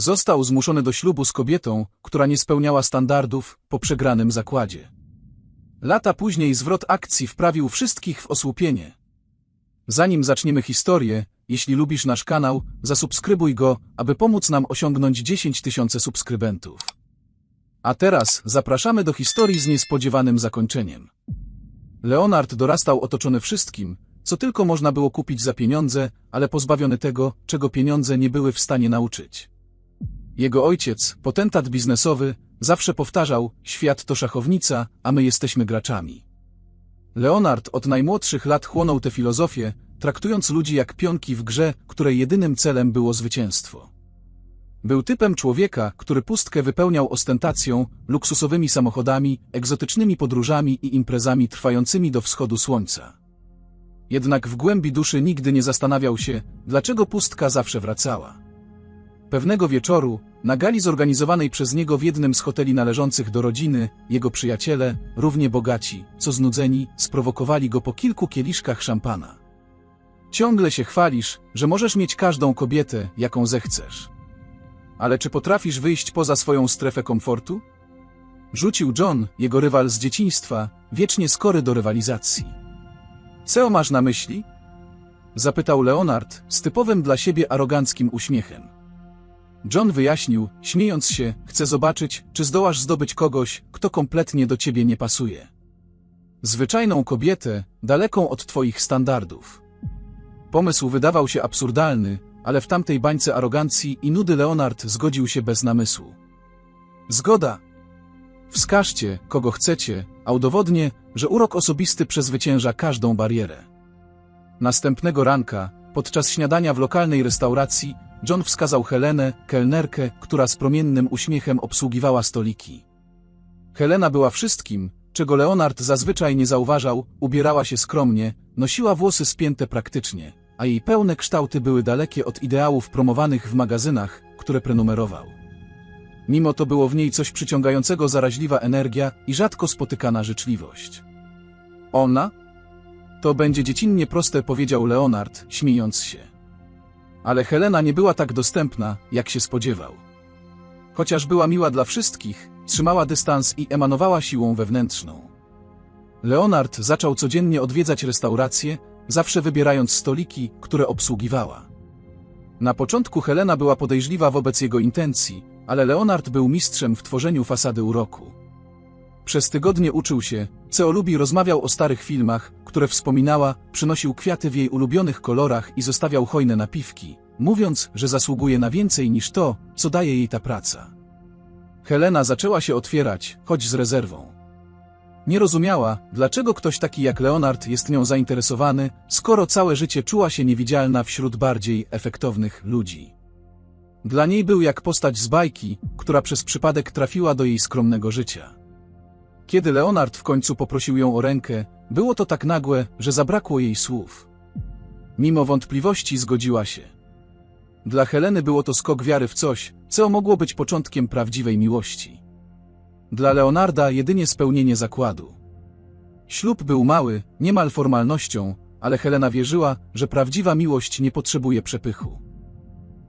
Został zmuszony do ślubu z kobietą, która nie spełniała standardów po przegranym zakładzie. Lata później zwrot akcji wprawił wszystkich w osłupienie. Zanim zaczniemy historię, jeśli lubisz nasz kanał, zasubskrybuj go, aby pomóc nam osiągnąć 10 tysięcy subskrybentów. A teraz zapraszamy do historii z niespodziewanym zakończeniem. Leonard dorastał otoczony wszystkim, co tylko można było kupić za pieniądze, ale pozbawiony tego, czego pieniądze nie były w stanie nauczyć. Jego ojciec, potentat biznesowy, zawsze powtarzał, świat to szachownica, a my jesteśmy graczami. Leonard od najmłodszych lat chłonął tę filozofię, traktując ludzi jak pionki w grze, której jedynym celem było zwycięstwo. Był typem człowieka, który pustkę wypełniał ostentacją, luksusowymi samochodami, egzotycznymi podróżami i imprezami trwającymi do wschodu słońca. Jednak w głębi duszy nigdy nie zastanawiał się, dlaczego pustka zawsze wracała. Pewnego wieczoru, na gali zorganizowanej przez niego w jednym z hoteli należących do rodziny, jego przyjaciele, równie bogaci, co znudzeni, sprowokowali go po kilku kieliszkach szampana. Ciągle się chwalisz, że możesz mieć każdą kobietę, jaką zechcesz. Ale czy potrafisz wyjść poza swoją strefę komfortu? Rzucił John, jego rywal z dzieciństwa, wiecznie skory do rywalizacji. Co masz na myśli? Zapytał Leonard z typowym dla siebie aroganckim uśmiechem. John wyjaśnił, śmiejąc się, chce zobaczyć, czy zdołasz zdobyć kogoś, kto kompletnie do ciebie nie pasuje. Zwyczajną kobietę, daleką od twoich standardów. Pomysł wydawał się absurdalny, ale w tamtej bańce arogancji i nudy Leonard zgodził się bez namysłu. Zgoda. Wskażcie, kogo chcecie, a udowodnię, że urok osobisty przezwycięża każdą barierę. Następnego ranka, podczas śniadania w lokalnej restauracji, John wskazał Helenę, kelnerkę, która z promiennym uśmiechem obsługiwała stoliki. Helena była wszystkim, czego Leonard zazwyczaj nie zauważał, ubierała się skromnie, nosiła włosy spięte praktycznie, a jej pełne kształty były dalekie od ideałów promowanych w magazynach, które prenumerował. Mimo to było w niej coś przyciągającego zaraźliwa energia i rzadko spotykana życzliwość. Ona? To będzie dziecinnie proste, powiedział Leonard, śmiejąc się. Ale Helena nie była tak dostępna, jak się spodziewał. Chociaż była miła dla wszystkich, trzymała dystans i emanowała siłą wewnętrzną. Leonard zaczął codziennie odwiedzać restauracje, zawsze wybierając stoliki, które obsługiwała. Na początku Helena była podejrzliwa wobec jego intencji, ale Leonard był mistrzem w tworzeniu fasady uroku. Przez tygodnie uczył się, co lubi rozmawiał o starych filmach, które wspominała, przynosił kwiaty w jej ulubionych kolorach i zostawiał hojne napiwki, mówiąc, że zasługuje na więcej niż to, co daje jej ta praca. Helena zaczęła się otwierać, choć z rezerwą. Nie rozumiała, dlaczego ktoś taki jak Leonard jest nią zainteresowany, skoro całe życie czuła się niewidzialna wśród bardziej efektownych ludzi. Dla niej był jak postać z bajki, która przez przypadek trafiła do jej skromnego życia. Kiedy Leonard w końcu poprosił ją o rękę, było to tak nagłe, że zabrakło jej słów. Mimo wątpliwości zgodziła się. Dla Heleny było to skok wiary w coś, co mogło być początkiem prawdziwej miłości. Dla Leonarda jedynie spełnienie zakładu. Ślub był mały, niemal formalnością, ale Helena wierzyła, że prawdziwa miłość nie potrzebuje przepychu.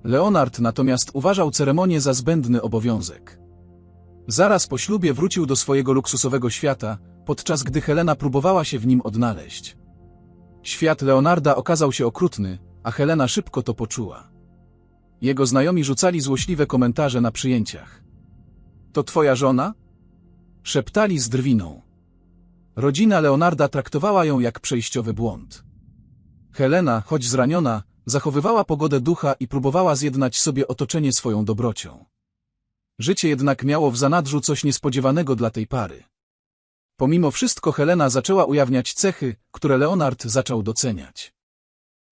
Leonard natomiast uważał ceremonię za zbędny obowiązek. Zaraz po ślubie wrócił do swojego luksusowego świata, podczas gdy Helena próbowała się w nim odnaleźć. Świat Leonarda okazał się okrutny, a Helena szybko to poczuła. Jego znajomi rzucali złośliwe komentarze na przyjęciach. To twoja żona? Szeptali z drwiną. Rodzina Leonarda traktowała ją jak przejściowy błąd. Helena, choć zraniona, zachowywała pogodę ducha i próbowała zjednać sobie otoczenie swoją dobrocią. Życie jednak miało w zanadrzu coś niespodziewanego dla tej pary. Pomimo wszystko Helena zaczęła ujawniać cechy, które Leonard zaczął doceniać.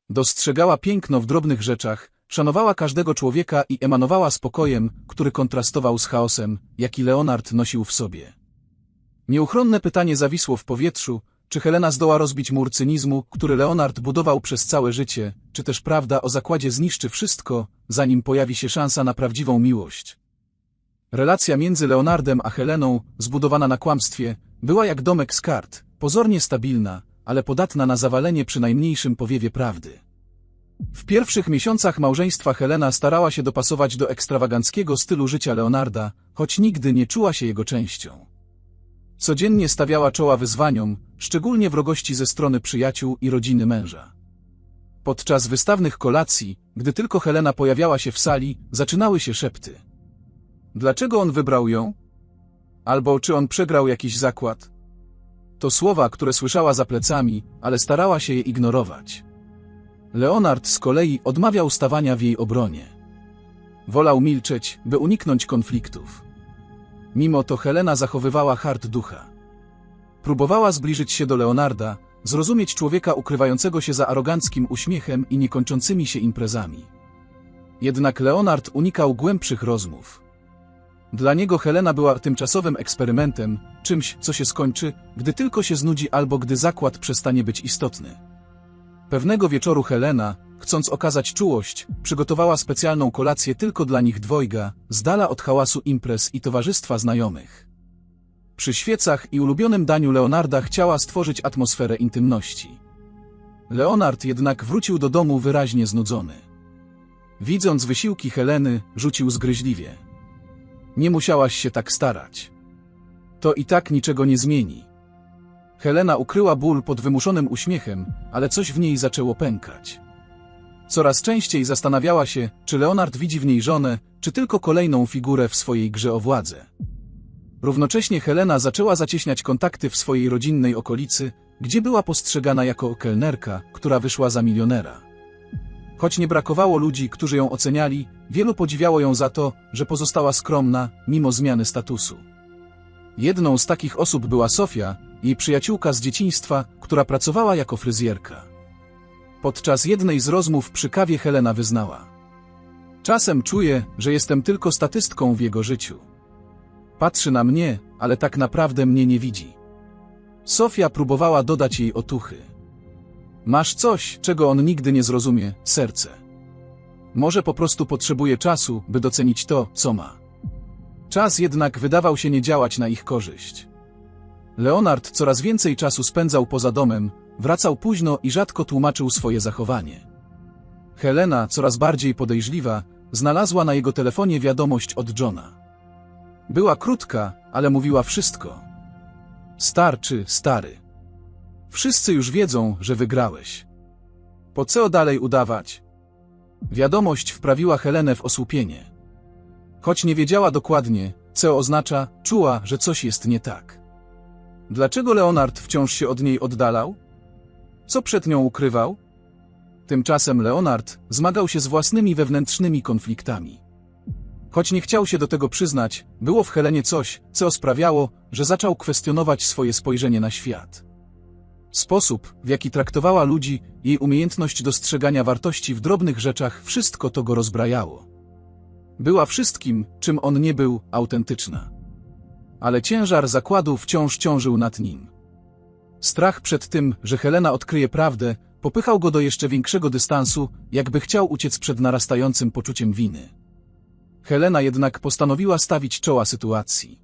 Dostrzegała piękno w drobnych rzeczach, szanowała każdego człowieka i emanowała spokojem, który kontrastował z chaosem, jaki Leonard nosił w sobie. Nieuchronne pytanie zawisło w powietrzu, czy Helena zdoła rozbić mur cynizmu, który Leonard budował przez całe życie, czy też prawda o zakładzie zniszczy wszystko, zanim pojawi się szansa na prawdziwą miłość. Relacja między Leonardem a Heleną, zbudowana na kłamstwie, była jak domek z kart, pozornie stabilna, ale podatna na zawalenie przy najmniejszym powiewie prawdy. W pierwszych miesiącach małżeństwa Helena starała się dopasować do ekstrawaganckiego stylu życia Leonarda, choć nigdy nie czuła się jego częścią. Codziennie stawiała czoła wyzwaniom, szczególnie wrogości ze strony przyjaciół i rodziny męża. Podczas wystawnych kolacji, gdy tylko Helena pojawiała się w sali, zaczynały się szepty. Dlaczego on wybrał ją? Albo czy on przegrał jakiś zakład? To słowa, które słyszała za plecami, ale starała się je ignorować. Leonard z kolei odmawiał stawania w jej obronie. Wolał milczeć, by uniknąć konfliktów. Mimo to Helena zachowywała hart ducha. Próbowała zbliżyć się do Leonarda, zrozumieć człowieka ukrywającego się za aroganckim uśmiechem i niekończącymi się imprezami. Jednak Leonard unikał głębszych rozmów. Dla niego Helena była tymczasowym eksperymentem, czymś, co się skończy, gdy tylko się znudzi albo gdy zakład przestanie być istotny. Pewnego wieczoru Helena, chcąc okazać czułość, przygotowała specjalną kolację tylko dla nich dwojga, z dala od hałasu imprez i towarzystwa znajomych. Przy świecach i ulubionym daniu Leonarda chciała stworzyć atmosferę intymności. Leonard jednak wrócił do domu wyraźnie znudzony. Widząc wysiłki Heleny, rzucił zgryźliwie. Nie musiałaś się tak starać. To i tak niczego nie zmieni. Helena ukryła ból pod wymuszonym uśmiechem, ale coś w niej zaczęło pękać. Coraz częściej zastanawiała się, czy Leonard widzi w niej żonę, czy tylko kolejną figurę w swojej grze o władzę. Równocześnie Helena zaczęła zacieśniać kontakty w swojej rodzinnej okolicy, gdzie była postrzegana jako kelnerka, która wyszła za milionera. Choć nie brakowało ludzi, którzy ją oceniali, wielu podziwiało ją za to, że pozostała skromna, mimo zmiany statusu. Jedną z takich osób była Sofia, jej przyjaciółka z dzieciństwa, która pracowała jako fryzjerka. Podczas jednej z rozmów przy kawie Helena wyznała. Czasem czuję, że jestem tylko statystką w jego życiu. Patrzy na mnie, ale tak naprawdę mnie nie widzi. Sofia próbowała dodać jej otuchy. Masz coś, czego on nigdy nie zrozumie, serce. Może po prostu potrzebuje czasu, by docenić to, co ma. Czas jednak wydawał się nie działać na ich korzyść. Leonard coraz więcej czasu spędzał poza domem, wracał późno i rzadko tłumaczył swoje zachowanie. Helena, coraz bardziej podejrzliwa, znalazła na jego telefonie wiadomość od Johna. Była krótka, ale mówiła wszystko. Starczy, stary. Wszyscy już wiedzą, że wygrałeś. Po co dalej udawać? Wiadomość wprawiła Helenę w osłupienie. Choć nie wiedziała dokładnie, co oznacza, czuła, że coś jest nie tak. Dlaczego Leonard wciąż się od niej oddalał? Co przed nią ukrywał? Tymczasem Leonard zmagał się z własnymi wewnętrznymi konfliktami. Choć nie chciał się do tego przyznać, było w Helenie coś, co sprawiało, że zaczął kwestionować swoje spojrzenie na świat. Sposób, w jaki traktowała ludzi, jej umiejętność dostrzegania wartości w drobnych rzeczach, wszystko to go rozbrajało. Była wszystkim, czym on nie był, autentyczna. Ale ciężar zakładu wciąż ciążył nad nim. Strach przed tym, że Helena odkryje prawdę, popychał go do jeszcze większego dystansu, jakby chciał uciec przed narastającym poczuciem winy. Helena jednak postanowiła stawić czoła sytuacji.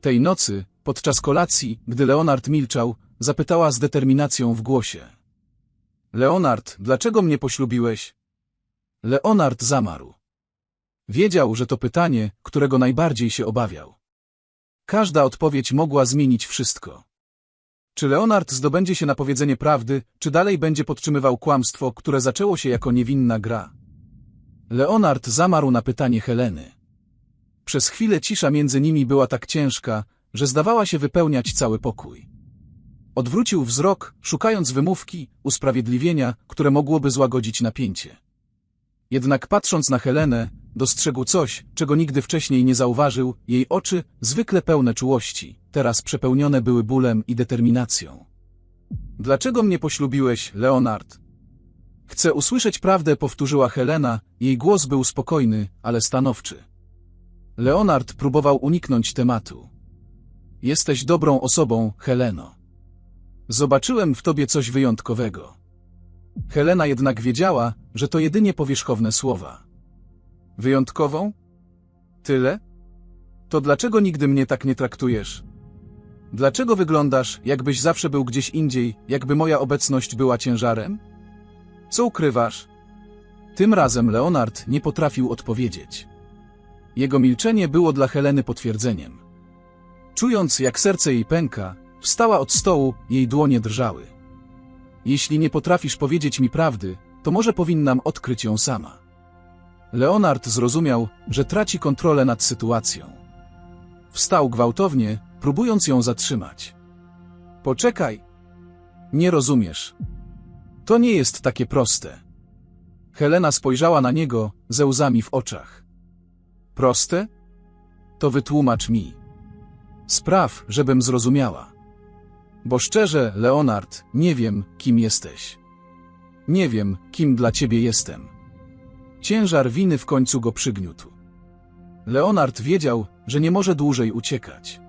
Tej nocy, podczas kolacji, gdy Leonard milczał, zapytała z determinacją w głosie. Leonard, dlaczego mnie poślubiłeś? Leonard zamarł. Wiedział, że to pytanie, którego najbardziej się obawiał. Każda odpowiedź mogła zmienić wszystko. Czy Leonard zdobędzie się na powiedzenie prawdy, czy dalej będzie podtrzymywał kłamstwo, które zaczęło się jako niewinna gra? Leonard zamarł na pytanie Heleny. Przez chwilę cisza między nimi była tak ciężka, że zdawała się wypełniać cały pokój. Odwrócił wzrok, szukając wymówki, usprawiedliwienia, które mogłoby złagodzić napięcie. Jednak patrząc na Helenę, dostrzegł coś, czego nigdy wcześniej nie zauważył, jej oczy, zwykle pełne czułości, teraz przepełnione były bólem i determinacją. Dlaczego mnie poślubiłeś, Leonard? Chcę usłyszeć prawdę, powtórzyła Helena, jej głos był spokojny, ale stanowczy. Leonard próbował uniknąć tematu. Jesteś dobrą osobą, Heleno. Zobaczyłem w tobie coś wyjątkowego. Helena jednak wiedziała, że to jedynie powierzchowne słowa. Wyjątkową? Tyle? To dlaczego nigdy mnie tak nie traktujesz? Dlaczego wyglądasz, jakbyś zawsze był gdzieś indziej, jakby moja obecność była ciężarem? Co ukrywasz? Tym razem Leonard nie potrafił odpowiedzieć. Jego milczenie było dla Heleny potwierdzeniem. Czując, jak serce jej pęka, wstała od stołu, jej dłonie drżały. Jeśli nie potrafisz powiedzieć mi prawdy, to może powinnam odkryć ją sama. Leonard zrozumiał, że traci kontrolę nad sytuacją. Wstał gwałtownie, próbując ją zatrzymać. Poczekaj. Nie rozumiesz. To nie jest takie proste. Helena spojrzała na niego ze łzami w oczach. Proste? To wytłumacz mi. Spraw, żebym zrozumiała. Bo szczerze, Leonard, nie wiem, kim jesteś. Nie wiem, kim dla ciebie jestem. Ciężar winy w końcu go przygniótł. Leonard wiedział, że nie może dłużej uciekać.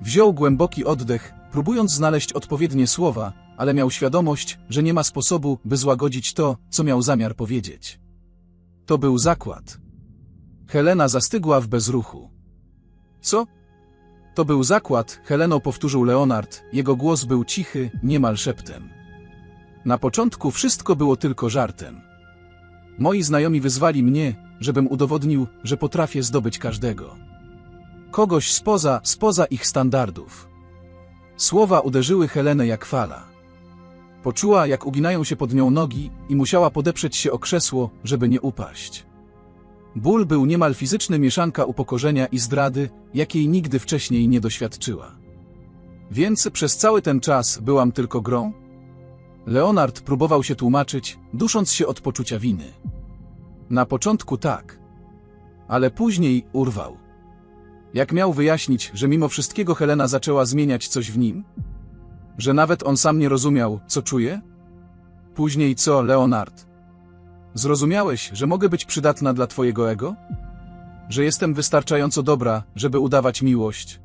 Wziął głęboki oddech, próbując znaleźć odpowiednie słowa, ale miał świadomość, że nie ma sposobu, by złagodzić to, co miał zamiar powiedzieć. To był zakład. Helena zastygła w bezruchu. Co? To był zakład, Heleno powtórzył Leonard, jego głos był cichy, niemal szeptem. Na początku wszystko było tylko żartem. Moi znajomi wyzwali mnie, żebym udowodnił, że potrafię zdobyć każdego. Kogoś spoza, spoza ich standardów. Słowa uderzyły Helenę jak fala. Poczuła, jak uginają się pod nią nogi i musiała podeprzeć się o krzesło, żeby nie upaść. Ból był niemal fizyczny mieszanka upokorzenia i zdrady, jakiej nigdy wcześniej nie doświadczyła. Więc przez cały ten czas byłam tylko grą? Leonard próbował się tłumaczyć, dusząc się od poczucia winy. Na początku tak, ale później urwał. Jak miał wyjaśnić, że mimo wszystkiego Helena zaczęła zmieniać coś w nim? Że nawet on sam nie rozumiał, co czuje? Później co, Leonard? Zrozumiałeś, że mogę być przydatna dla twojego ego? Że jestem wystarczająco dobra, żeby udawać miłość?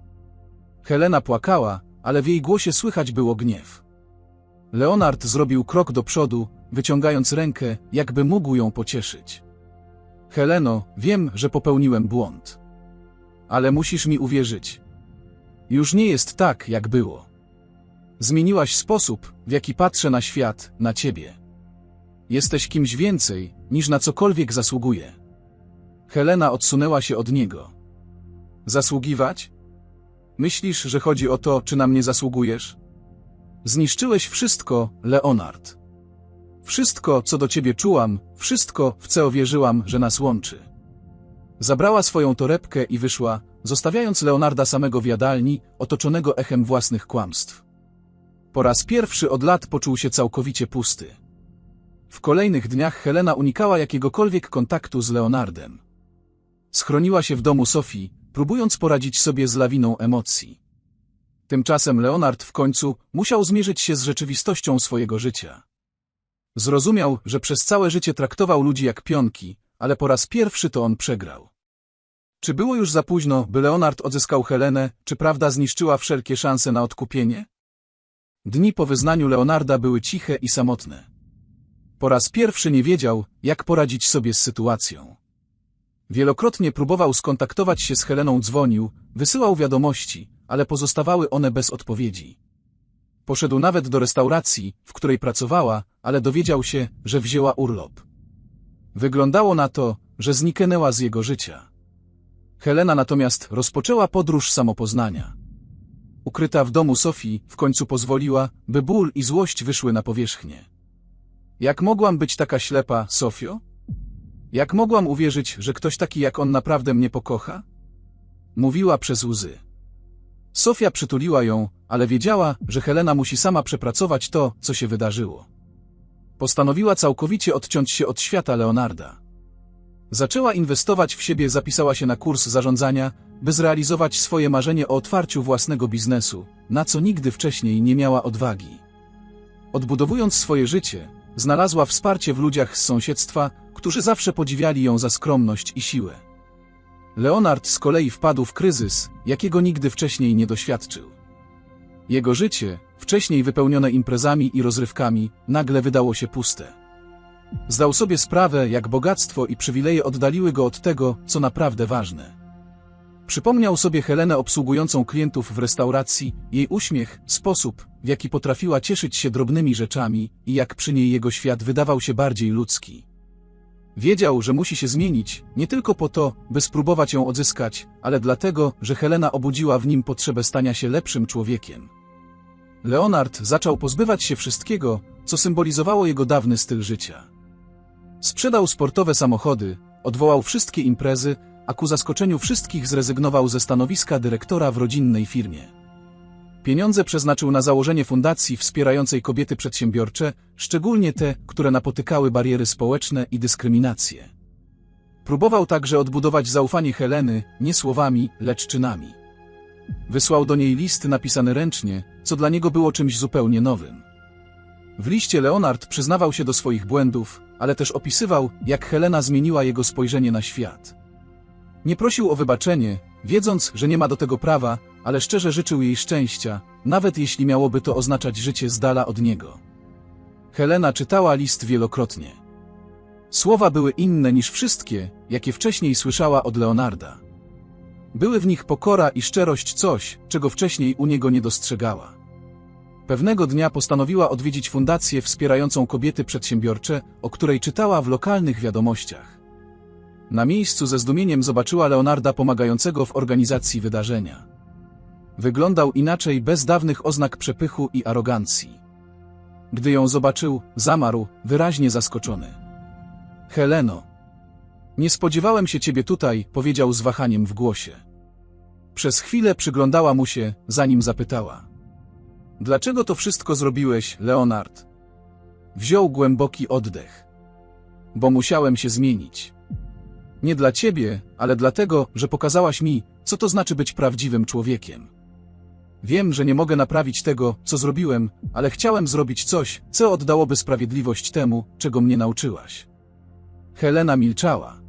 Helena płakała, ale w jej głosie słychać było gniew. Leonard zrobił krok do przodu, wyciągając rękę, jakby mógł ją pocieszyć. Heleno, wiem, że popełniłem błąd. Ale musisz mi uwierzyć. Już nie jest tak, jak było. Zmieniłaś sposób, w jaki patrzę na świat, na ciebie. Jesteś kimś więcej, niż na cokolwiek zasługuje. Helena odsunęła się od niego. Zasługiwać? Myślisz, że chodzi o to, czy na mnie zasługujesz? Zniszczyłeś wszystko, Leonard. Wszystko, co do ciebie czułam, wszystko, w co wierzyłam, że nas łączy. Zabrała swoją torebkę i wyszła, zostawiając Leonarda samego w jadalni, otoczonego echem własnych kłamstw. Po raz pierwszy od lat poczuł się całkowicie pusty. W kolejnych dniach Helena unikała jakiegokolwiek kontaktu z Leonardem. Schroniła się w domu Sofii, próbując poradzić sobie z lawiną emocji. Tymczasem Leonard w końcu musiał zmierzyć się z rzeczywistością swojego życia. Zrozumiał, że przez całe życie traktował ludzi jak pionki, ale po raz pierwszy to on przegrał. Czy było już za późno, by Leonard odzyskał Helenę, czy prawda zniszczyła wszelkie szanse na odkupienie? Dni po wyznaniu Leonarda były ciche i samotne. Po raz pierwszy nie wiedział, jak poradzić sobie z sytuacją. Wielokrotnie próbował skontaktować się z Heleną, dzwonił, wysyłał wiadomości, ale pozostawały one bez odpowiedzi. Poszedł nawet do restauracji, w której pracowała, ale dowiedział się, że wzięła urlop. Wyglądało na to, że zniknęła z jego życia. Helena natomiast rozpoczęła podróż samopoznania. Ukryta w domu Sofii w końcu pozwoliła, by ból i złość wyszły na powierzchnię. Jak mogłam być taka ślepa, Sofio? Jak mogłam uwierzyć, że ktoś taki jak on naprawdę mnie pokocha? Mówiła przez łzy. Sofia przytuliła ją, ale wiedziała, że Helena musi sama przepracować to, co się wydarzyło. Postanowiła całkowicie odciąć się od świata Leonarda. Zaczęła inwestować w siebie, zapisała się na kurs zarządzania, by zrealizować swoje marzenie o otwarciu własnego biznesu, na co nigdy wcześniej nie miała odwagi. Odbudowując swoje życie, znalazła wsparcie w ludziach z sąsiedztwa, którzy zawsze podziwiali ją za skromność i siłę. Leonard z kolei wpadł w kryzys, jakiego nigdy wcześniej nie doświadczył. Jego życie, wcześniej wypełnione imprezami i rozrywkami, nagle wydało się puste. Zdał sobie sprawę, jak bogactwo i przywileje oddaliły go od tego, co naprawdę ważne. Przypomniał sobie Helenę obsługującą klientów w restauracji, jej uśmiech, sposób, w jaki potrafiła cieszyć się drobnymi rzeczami i jak przy niej jego świat wydawał się bardziej ludzki. Wiedział, że musi się zmienić, nie tylko po to, by spróbować ją odzyskać, ale dlatego, że Helena obudziła w nim potrzebę stania się lepszym człowiekiem. Leonard zaczął pozbywać się wszystkiego, co symbolizowało jego dawny styl życia. Sprzedał sportowe samochody, odwołał wszystkie imprezy, a ku zaskoczeniu wszystkich zrezygnował ze stanowiska dyrektora w rodzinnej firmie. Pieniądze przeznaczył na założenie fundacji wspierającej kobiety przedsiębiorcze, szczególnie te, które napotykały bariery społeczne i dyskryminację. Próbował także odbudować zaufanie Heleny, nie słowami, lecz czynami. Wysłał do niej list napisany ręcznie, co dla niego było czymś zupełnie nowym. W liście Leonard przyznawał się do swoich błędów, ale też opisywał, jak Helena zmieniła jego spojrzenie na świat. Nie prosił o wybaczenie, wiedząc, że nie ma do tego prawa, ale szczerze życzył jej szczęścia, nawet jeśli miałoby to oznaczać życie z dala od niego. Helena czytała list wielokrotnie. Słowa były inne niż wszystkie, jakie wcześniej słyszała od Leonarda. Były w nich pokora i szczerość coś, czego wcześniej u niego nie dostrzegała. Pewnego dnia postanowiła odwiedzić fundację wspierającą kobiety przedsiębiorcze, o której czytała w lokalnych wiadomościach. Na miejscu ze zdumieniem zobaczyła Leonarda pomagającego w organizacji wydarzenia. Wyglądał inaczej bez dawnych oznak przepychu i arogancji. Gdy ją zobaczył, zamarł, wyraźnie zaskoczony. Heleno. Nie spodziewałem się ciebie tutaj, powiedział z wahaniem w głosie. Przez chwilę przyglądała mu się, zanim zapytała. Dlaczego to wszystko zrobiłeś, Leonard? Wziął głęboki oddech. Bo musiałem się zmienić. Nie dla ciebie, ale dlatego, że pokazałaś mi, co to znaczy być prawdziwym człowiekiem. Wiem, że nie mogę naprawić tego, co zrobiłem, ale chciałem zrobić coś, co oddałoby sprawiedliwość temu, czego mnie nauczyłaś. Helena milczała.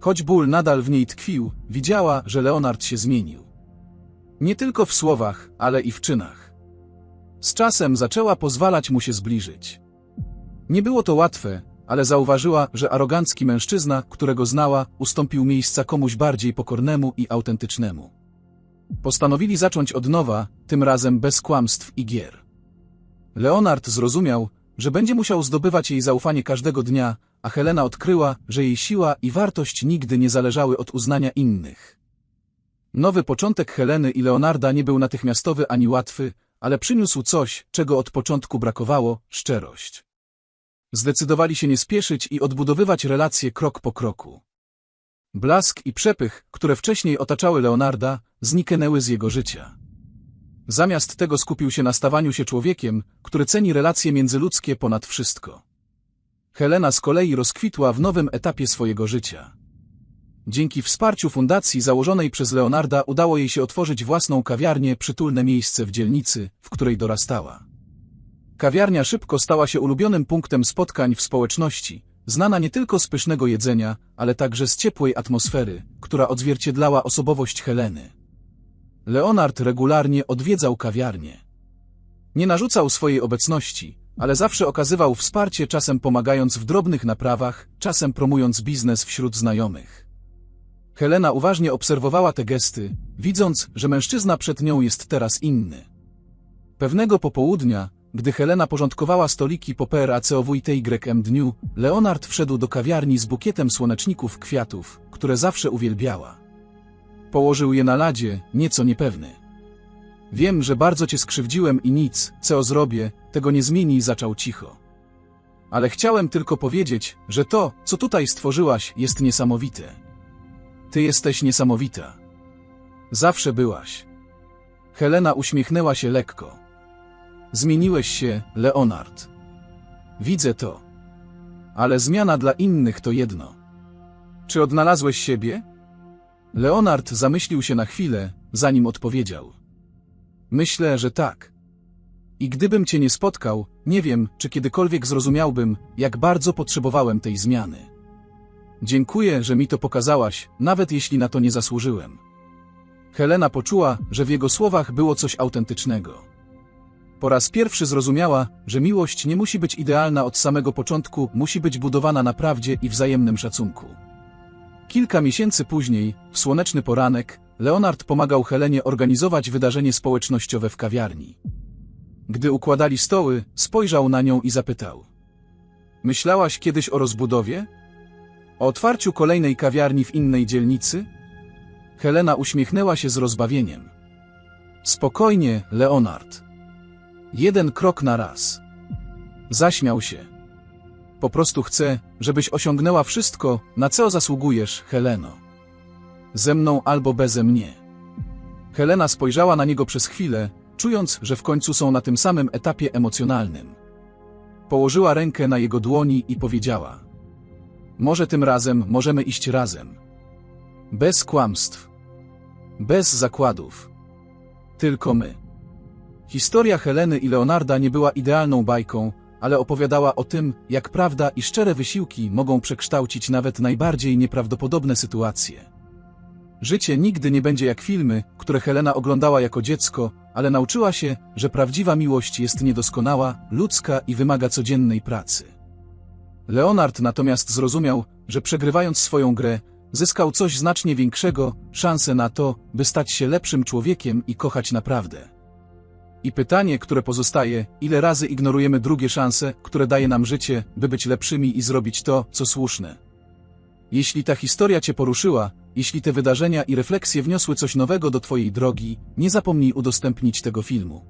Choć ból nadal w niej tkwił, widziała, że Leonard się zmienił. Nie tylko w słowach, ale i w czynach. Z czasem zaczęła pozwalać mu się zbliżyć. Nie było to łatwe, ale zauważyła, że arogancki mężczyzna, którego znała, ustąpił miejsca komuś bardziej pokornemu i autentycznemu. Postanowili zacząć od nowa, tym razem bez kłamstw i gier. Leonard zrozumiał, że będzie musiał zdobywać jej zaufanie każdego dnia, a Helena odkryła, że jej siła i wartość nigdy nie zależały od uznania innych. Nowy początek Heleny i Leonarda nie był natychmiastowy ani łatwy, ale przyniósł coś, czego od początku brakowało szczerość. Zdecydowali się nie spieszyć i odbudowywać relacje krok po kroku. Blask i przepych, które wcześniej otaczały Leonarda, zniknęły z jego życia. Zamiast tego skupił się na stawaniu się człowiekiem, który ceni relacje międzyludzkie ponad wszystko. Helena z kolei rozkwitła w nowym etapie swojego życia. Dzięki wsparciu fundacji założonej przez Leonarda udało jej się otworzyć własną kawiarnię, przytulne miejsce w dzielnicy, w której dorastała. Kawiarnia szybko stała się ulubionym punktem spotkań w społeczności, znana nie tylko z pysznego jedzenia, ale także z ciepłej atmosfery, która odzwierciedlała osobowość Heleny. Leonard regularnie odwiedzał kawiarnię. Nie narzucał swojej obecności, ale zawsze okazywał wsparcie, czasem pomagając w drobnych naprawach, czasem promując biznes wśród znajomych. Helena uważnie obserwowała te gesty, widząc, że mężczyzna przed nią jest teraz inny. Pewnego popołudnia, gdy Helena porządkowała stoliki po PRACOWTYM dniu, Leonard wszedł do kawiarni z bukietem słoneczników kwiatów, które zawsze uwielbiała. Położył je na ladzie, nieco niepewny. Wiem, że bardzo cię skrzywdziłem i nic, co zrobię, tego nie zmieni, zaczął cicho. Ale chciałem tylko powiedzieć, że to, co tutaj stworzyłaś, jest niesamowite. Ty jesteś niesamowita. Zawsze byłaś. Helena uśmiechnęła się lekko. Zmieniłeś się, Leonard. Widzę to. Ale zmiana dla innych to jedno. Czy odnalazłeś siebie? Leonard zamyślił się na chwilę, zanim odpowiedział. Myślę, że tak. I gdybym cię nie spotkał, nie wiem, czy kiedykolwiek zrozumiałbym, jak bardzo potrzebowałem tej zmiany. Dziękuję, że mi to pokazałaś, nawet jeśli na to nie zasłużyłem. Helena poczuła, że w jego słowach było coś autentycznego. Po raz pierwszy zrozumiała, że miłość nie musi być idealna od samego początku, musi być budowana na prawdzie i wzajemnym szacunku. Kilka miesięcy później, w słoneczny poranek, Leonard pomagał Helenie organizować wydarzenie społecznościowe w kawiarni. Gdy układali stoły, spojrzał na nią i zapytał. Myślałaś kiedyś o rozbudowie? O otwarciu kolejnej kawiarni w innej dzielnicy? Helena uśmiechnęła się z rozbawieniem. Spokojnie, Leonard. Jeden krok na raz. Zaśmiał się. Po prostu chcę, żebyś osiągnęła wszystko, na co zasługujesz, Heleno. Ze mną albo beze mnie. Helena spojrzała na niego przez chwilę, czując, że w końcu są na tym samym etapie emocjonalnym. Położyła rękę na jego dłoni i powiedziała: Może tym razem możemy iść razem. Bez kłamstw. Bez zakładów. Tylko my. Historia Heleny i Leonarda nie była idealną bajką, ale opowiadała o tym, jak prawda i szczere wysiłki mogą przekształcić nawet najbardziej nieprawdopodobne sytuacje. Życie nigdy nie będzie jak filmy, które Helena oglądała jako dziecko, ale nauczyła się, że prawdziwa miłość jest niedoskonała, ludzka i wymaga codziennej pracy. Leonard natomiast zrozumiał, że przegrywając swoją grę, zyskał coś znacznie większego, szansę na to, by stać się lepszym człowiekiem i kochać naprawdę. I pytanie, które pozostaje, ile razy ignorujemy drugie szanse, które daje nam życie, by być lepszymi i zrobić to, co słuszne. Jeśli ta historia Cię poruszyła, jeśli te wydarzenia i refleksje wniosły coś nowego do Twojej drogi, nie zapomnij udostępnić tego filmu.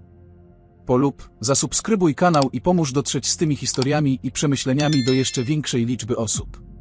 Polub, zasubskrybuj kanał i pomóż dotrzeć z tymi historiami i przemyśleniami do jeszcze większej liczby osób.